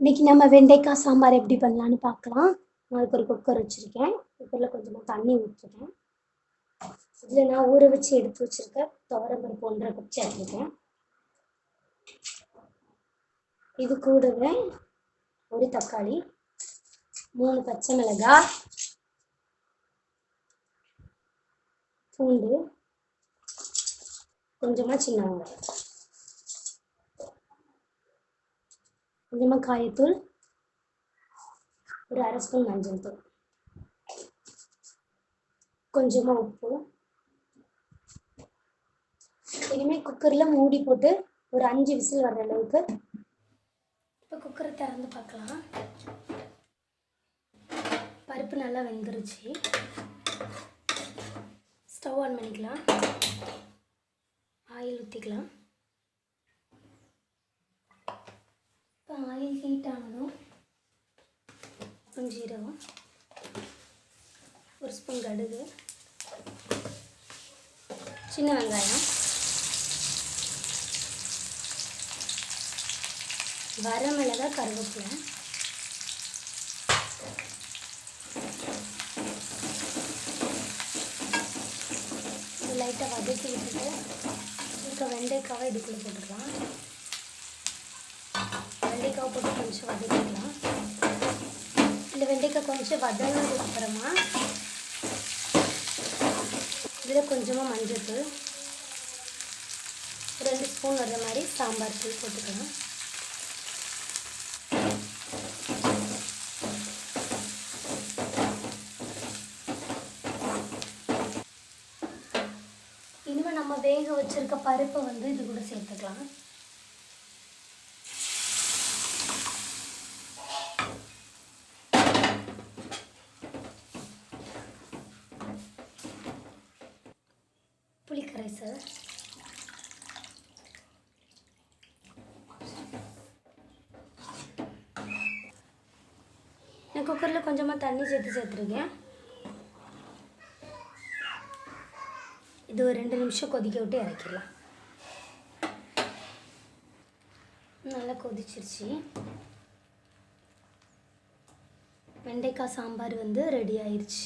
இன்னைக்கு நம்ம வெண்டைக்காய் சாம்பார் எப்படி பண்ணலான்னு பார்க்கலாம். நான் அதுக்கு ஒரு குக்கர் வச்சுருக்கேன். குக்கரில் கொஞ்சமாக தண்ணி ஊற்றிருக்கேன் இதில் நான் ஊற வச்சு எடுத்து வச்சுருக்கேன் துவரம்பருப்பு ஒன்றரை கப் சேர்த்துருக்கேன் இது கூடவே ஒரு தக்காளி மூணு பச்சை மிளகாய் பூண்டு கொஞ்சமாக சின்ன வெங்காயம். கொஞ்சமாக காயத்தூள் ஒரு அரை ஸ்பூன் மஞ்சள் தூள். கொஞ்சமாக உப்பு. இனிமேல் குக்கரில் மூடி போட்டு ஒரு அஞ்சு விசில் வர்ற அளவுக்கு இப்போ குக்கரை திறந்து பார்க்கலாம் பருப்பு நல்லா வெந்துருச்சு. ஸ்டவ் ஆன் பண்ணிக்கலாம். ஆயில் ஊற்றிக்கலாம் ஆயில் ஹீட் ஆனதும் ஜீரகம் ஒரு ஸ்பூன் கடுகு சின்ன வெங்காயம் வரமிளகா கருவேப்பிலை லைட்டாக வதக்கி விட்டுட்டு இருக்க வெண்டைக்காவை இதுக்குள்ளே போட்டுக்கலாம். வெண்டைக்காய் போட்டு கொஞ்சம் வதக்கிக்கலாம் இந்த வெண்டைக்காய் கொஞ்சம் வதங்கினதுக்கு அப்புறமா இதில் கொஞ்சமாக மஞ்சள் ரெண்டு ஸ்பூன் வர்ற மாதிரி சாம்பார் தூள் போட்டுக்கலாம். இனிமேல் நம்ம வேக வச்சிருக்க பருப்பை வந்து இது கூட சேர்த்துக்கலாம் புளிக்கரைசல் நான் குக்கரில் கொஞ்சமாக தண்ணி சேர்த்து சேர்த்துருக்கேன் இது ஒரு ரெண்டு நிமிஷம் கொதிக்க விட்டு இறக்கிடலாம். நல்லா கொதிச்சிருச்சு. வெண்டைக்காய் சாம்பார் வந்து ரெடி ஆயிடுச்சு